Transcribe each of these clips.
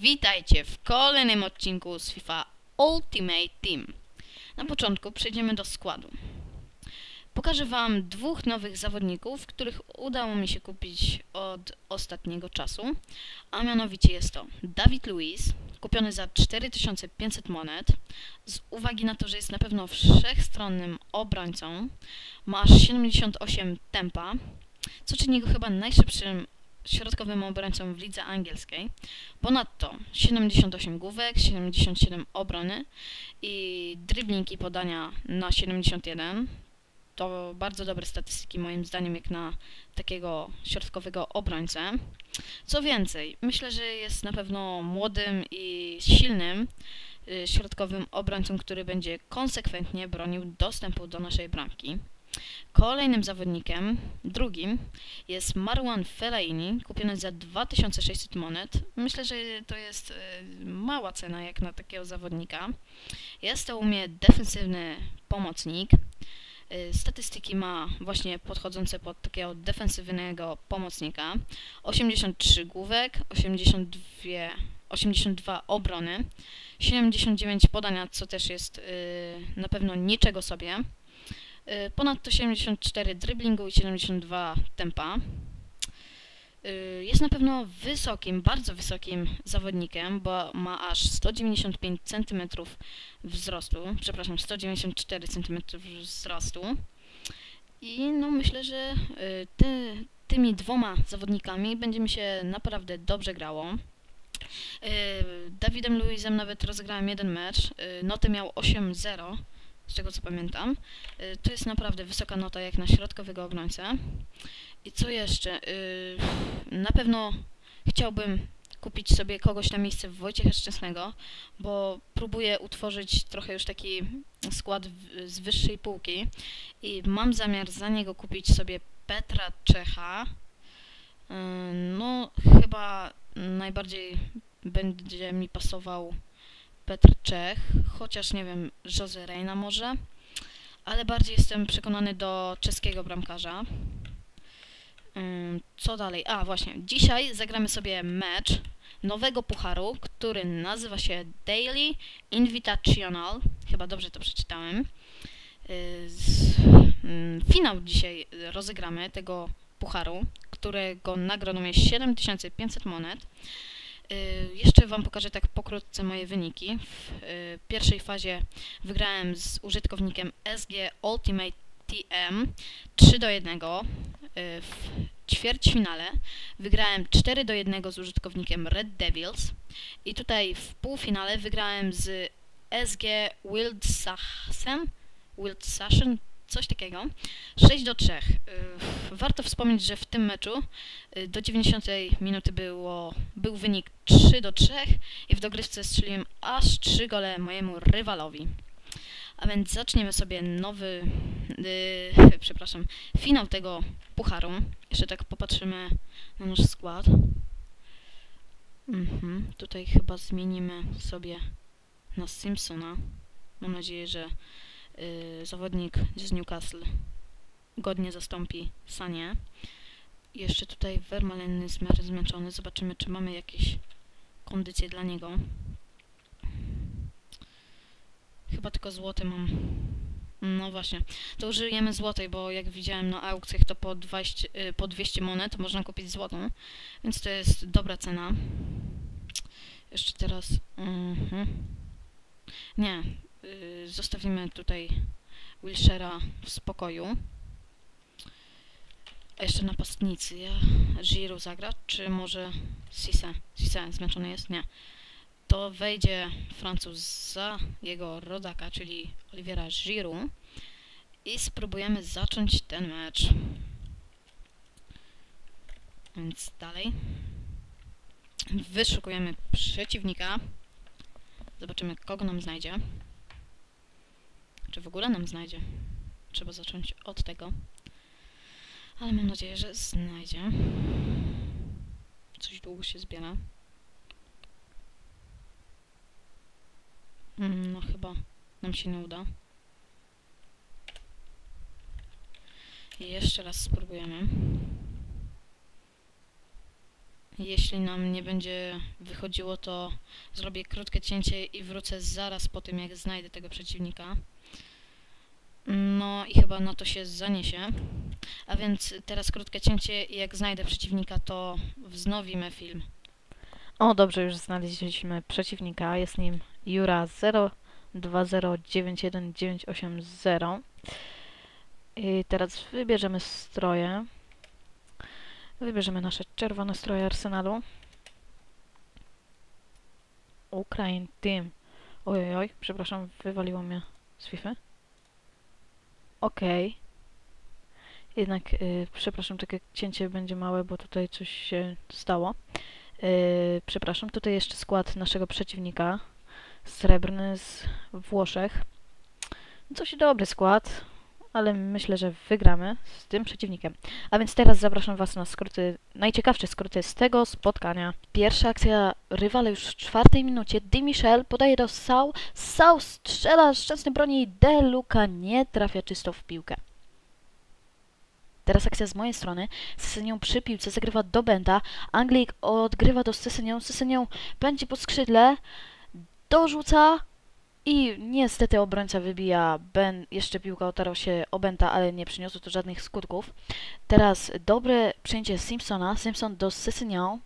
Witajcie w kolejnym odcinku z FIFA Ultimate Team. Na początku przejdziemy do składu. Pokażę Wam dwóch nowych zawodników, których udało mi się kupić od ostatniego czasu, a mianowicie jest to Dawid Luiz, kupiony za 4500 monet, z uwagi na to, że jest na pewno wszechstronnym obrońcą, ma 78 tempa, co czyni go chyba najszybszym środkowym obrońcą w lidze angielskiej. Ponadto 78 główek, 77 obrony i dribbling i podania na 71. To bardzo dobre statystyki moim zdaniem jak na takiego środkowego obrońcę. Co więcej, myślę, że jest na pewno młodym i silnym y, środkowym obrońcą, który będzie konsekwentnie bronił dostępu do naszej bramki. Kolejnym zawodnikiem, drugim, jest Marwan Fellaini, kupiony za 2600 monet. Myślę, że to jest y, mała cena jak na takiego zawodnika. Jest to u mnie defensywny pomocnik. Y, statystyki ma właśnie podchodzące pod takiego defensywnego pomocnika. 83 główek, 82, 82 obrony, 79 podania, co też jest y, na pewno niczego sobie. Y, ponadto 74 driblingu i 72 tempa. Y, jest na pewno wysokim, bardzo wysokim zawodnikiem, bo ma aż 195 cm wzrostu, przepraszam, 194 cm wzrostu. I no myślę, że y, ty, tymi dwoma zawodnikami będzie mi się naprawdę dobrze grało. Dawidem Luizem nawet rozegrałem jeden mecz, notę miał 8-0, z tego co pamiętam. Y, to jest naprawdę wysoka nota jak na środkowego obrońcę. I co jeszcze? Y, na pewno chciałbym kupić sobie kogoś na miejsce Wojciecha Szczęsnego, bo próbuję utworzyć trochę już taki skład z wyższej półki i mam zamiar za niego kupić sobie Petra Czecha. Y, no, chyba najbardziej będzie mi pasował Petr Czech, chociaż nie wiem, Jose Reina może, ale bardziej jestem przekonany do czeskiego bramkarza. Co dalej? A, właśnie, dzisiaj zagramy sobie mecz nowego pucharu, który nazywa się Daily Invitational. Chyba dobrze to przeczytałem. Finał dzisiaj rozegramy tego pucharu, którego nagrodą jest 7500 monet. Y, jeszcze Wam pokażę tak pokrótce moje wyniki. W y, pierwszej fazie wygrałem z użytkownikiem SG Ultimate TM 3 do 1. Y, w ćwierćfinale wygrałem 4 do 1 z użytkownikiem Red Devils i tutaj w półfinale wygrałem z SG Wildsassen Wildsassen coś takiego. 6 do 3. Warto wspomnieć, że w tym meczu y, do 90 minuty było, był wynik 3 do 3 i w dogrywce strzeliłem aż 3 gole mojemu rywalowi. A więc zaczniemy sobie nowy, yy, przepraszam, finał tego pucharu. Jeszcze tak popatrzymy na nasz skład. Mhm, tutaj chyba zmienimy sobie na Simpsona. Mam nadzieję, że yy, zawodnik z Newcastle godnie zastąpi Sanie. Jeszcze tutaj Vermaelen jest w miarę zmęczony. Zobaczymy, czy mamy jakieś kondycje dla niego. Chyba tylko złoty mam. No właśnie, to użyjemy złotej, bo jak widziałem na aukcjach to po, 20, yy, po 200 monet można kupić złotą, więc to jest dobra cena. Jeszcze teraz... Uh Nie, zostawimy tutaj Wilshera w spokoju. A jeszcze napastnicy. Ja Giroud zagra, czy może Cisse? Cisse zmęczony jest? Nie. To wejdzie Francuz za jego rodaka, czyli Oliviera Giroud. I spróbujemy zacząć ten mecz. Więc dalej. Wyszukujemy przeciwnika. Zobaczymy, kogo nam znajdzie. Czy w ogóle nam znajdzie. Trzeba zacząć od tego. Ale mam nadzieję, że znajdzie. Coś długo się zbiera. Mm, no chyba nam się nie uda. I jeszcze raz spróbujemy. jeśli nam nie będzie wychodziło, to zrobię krótkie cięcie i wrócę zaraz po tym, jak znajdę tego przeciwnika. No i chyba na to się zaniesie. A więc teraz krótkie cięcie i jak znajdę przeciwnika, to wznowimy film. O, dobrze, już znaleźliśmy przeciwnika. Jest nim Jura 02091980. I teraz wybierzemy stroje. Wybierzemy nasze czerwone stroje arsenalu. Ukraine Team. Ojojoj, przepraszam, wywaliło mnie z FIFA. Okej. Jednak, y, przepraszam, takie cięcie będzie małe, bo tutaj coś się stało. Y, przepraszam, tutaj jeszcze skład naszego przeciwnika. Srebrny z Włoszech. Dość dobry skład, ale myślę, że wygramy z tym przeciwnikiem. A więc teraz zapraszam Was na skróty, najciekawsze skróty z tego spotkania. Pierwsza akcja rywale już w czwartej minucie. Di Michel podaje do Sau. Sau strzela szczęsny broni. De Luca nie trafia czysto w piłkę. Teraz akcja z mojej strony. Sesynią przy piłce zagrywa do Benda. Anglik odgrywa do Sesynią. Sesynią pędzi po skrzydle. Dorzuca. I niestety obrońca wybija Ben, jeszcze piłka otarła się o Benta, ale nie przyniosło to żadnych skutków. Teraz dobre przejęcie Simpsona, Simpson do Sesynią.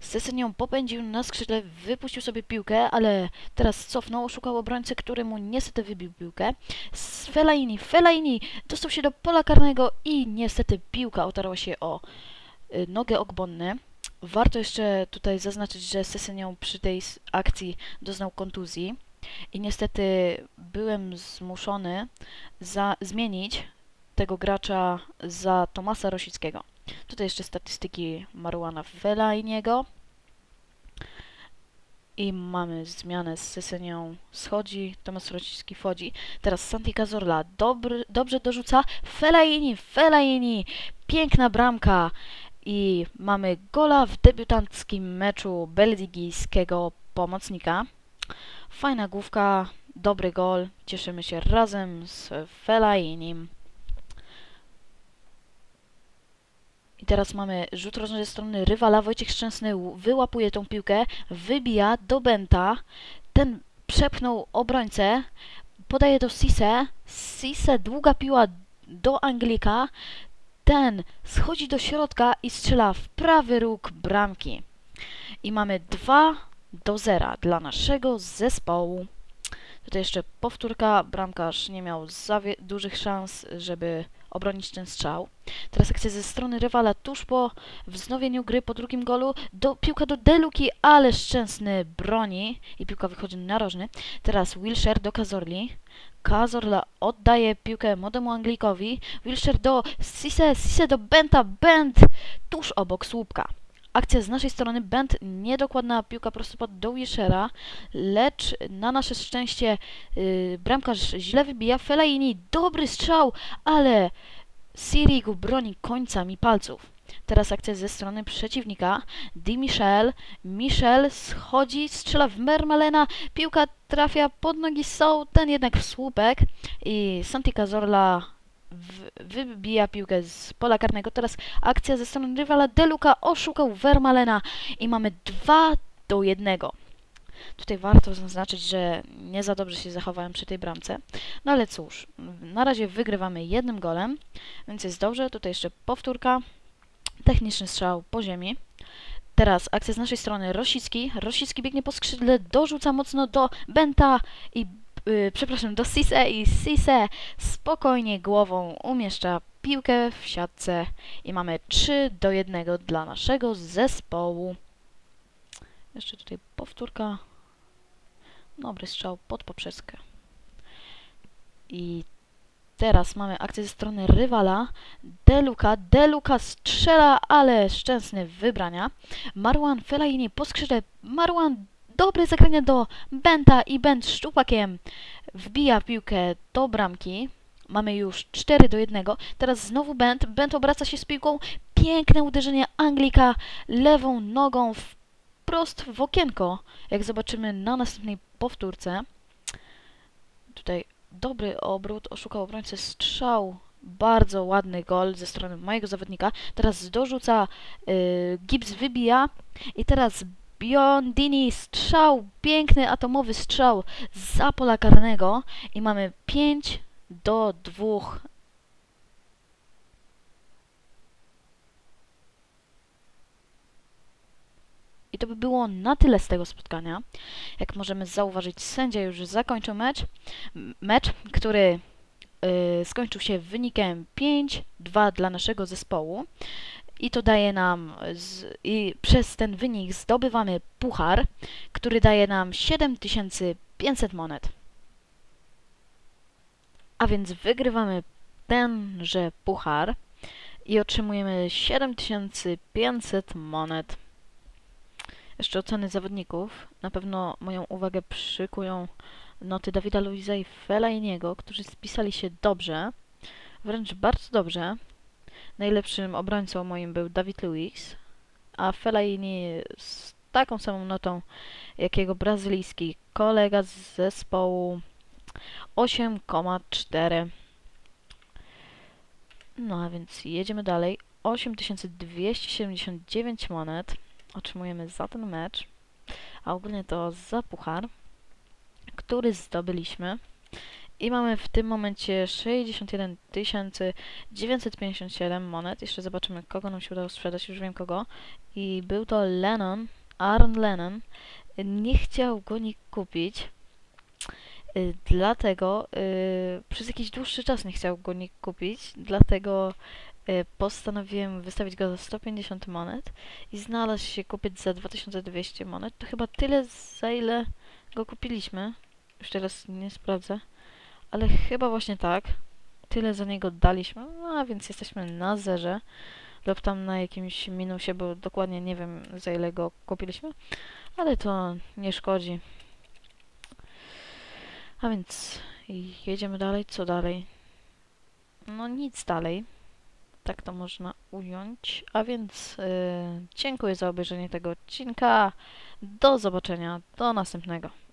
Sesynią popędził na skrzydle, wypuścił sobie piłkę, ale teraz cofnął, szukał obrońcę, który mu niestety wybił piłkę. Fellaini, Fellaini dostał się do pola karnego i niestety piłka otarła się o y, nogę Ogbonny. Warto jeszcze tutaj zaznaczyć, że Sesynią przy tej akcji doznał kontuzji i niestety byłem zmuszony za, zmienić tego gracza za Tomasa Rosickiego. Tutaj jeszcze statystyki Marwana Fellainiego. I mamy zmianę z Sesenią schodzi, Tomas Rosicki wchodzi. Teraz Santi Cazorla dobry, dobrze dorzuca. Fellaini, Fellaini, piękna bramka. I mamy gola w debiutanckim meczu belgijskiego pomocnika. Fajna główka, dobry gol. Cieszymy się razem z Fellainim. I teraz mamy rzut rożny ze strony rywala. Wojciech Szczęsny wyłapuje tą piłkę, wybija do Benta. Ten przepchnął obrońcę, podaje do Sise. Sise, długa piła do Anglika. Ten schodzi do środka i strzela w prawy róg bramki. I mamy 2 do 0 dla naszego zespołu. Tutaj jeszcze powtórka. Bramkarz nie miał za dużych szans, żeby obronić ten strzał. Teraz akcja ze strony rywala tuż po wznowieniu gry po drugim golu. Do, piłka do Deluki, ale szczęsny broni i piłka wychodzi narożny. Teraz Wilshire do Cazorli. Cazorla oddaje piłkę młodemu Anglikowi. Wilshire do Sise, Sise do Benta, Bent tuż obok słupka. Akcja z naszej strony, Bent niedokładna piłka prostopad do Wilshire'a, lecz na nasze szczęście yy, bramkarz źle wybija. Fellaini, dobry strzał, ale Sirigu broni końcami palców. Teraz akcja ze strony przeciwnika. Di Michel. Michel schodzi, strzela w Mermalena. Piłka trafia pod nogi są, ten jednak w słupek. I Santi Cazorla wybija piłkę z pola karnego. Teraz akcja ze strony rywala. Deluca oszukał Vermalena i mamy 2 do 1. Tutaj warto zaznaczyć, że nie za dobrze się zachowałem przy tej bramce. No ale cóż, na razie wygrywamy jednym golem, więc jest dobrze. Tutaj jeszcze powtórka. Techniczny strzał po ziemi. Teraz akcja z naszej strony. Rosicki. Rosicki biegnie po skrzydle, dorzuca mocno do Benta i yy, przepraszam, do Sise i Sise spokojnie głową umieszcza piłkę w siatce i mamy 3 do 1 dla naszego zespołu. Jeszcze tutaj powtórka. Dobry strzał pod poprzeczkę. I teraz mamy akcję ze strony rywala. Deluka. Deluka strzela, ale szczęsny wybrania. Marwan Fellaini po skrzydle. Marwan dobre zagranie do Benta i Bent szczupakiem wbija piłkę do bramki. Mamy już 4 do 1. Teraz znowu Bent. Bent obraca się z piłką. Piękne uderzenie Anglika lewą nogą wprost w okienko. Jak zobaczymy na następnej powtórce. Tutaj dobry obrót. Oszukał obrońcę strzał Bardzo ładny gol ze strony mojego zawodnika. Teraz dorzuca, y, Gibbs wybija i teraz Biondini strzał, piękny atomowy strzał za pola karnego i mamy 5 do 2 I to by było na tyle z tego spotkania. Jak możemy zauważyć, sędzia już zakończył mecz. Mecz, który y, skończył się wynikiem 5-2 dla naszego zespołu. I to daje nam, z, i przez ten wynik zdobywamy puchar, który daje nam 7500 monet. A więc wygrywamy tenże puchar i otrzymujemy 7500 monet. Jeszcze oceny zawodników. Na pewno moją uwagę przykują noty Dawida Luiza i Fellainiego, którzy spisali się dobrze, wręcz bardzo dobrze. Najlepszym obrońcą moim był Dawid Luiz, a Fellaini z taką samą notą jak jego brazylijski kolega z zespołu 8,4. No a więc jedziemy dalej. 8279 monet otrzymujemy za ten mecz, a ogólnie to za puchar, który zdobyliśmy. I mamy w tym momencie 61 957 monet. Jeszcze zobaczymy, kogo nam się udało sprzedać. Już wiem kogo. I był to Lennon, Aaron Lennon. Nie chciał go nikt kupić. y, Dlatego y, przez jakiś dłuższy czas nie chciał go nikt kupić. Dlatego y, postanowiłem wystawić go za 150 monet i znalazł się kupiec za 2200 monet. To chyba tyle, za ile go kupiliśmy. Już teraz nie sprawdzę. Ale chyba właśnie tak. Tyle za niego daliśmy, no, a więc jesteśmy na zerze. Lub tam na jakimś minusie, bo dokładnie nie wiem za ile go kupiliśmy. Ale to nie szkodzi. A więc jedziemy dalej. Co dalej? No nic dalej. Tak to można ująć. A więc yy, dziękuję za obejrzenie tego odcinka. Do zobaczenia. Do następnego.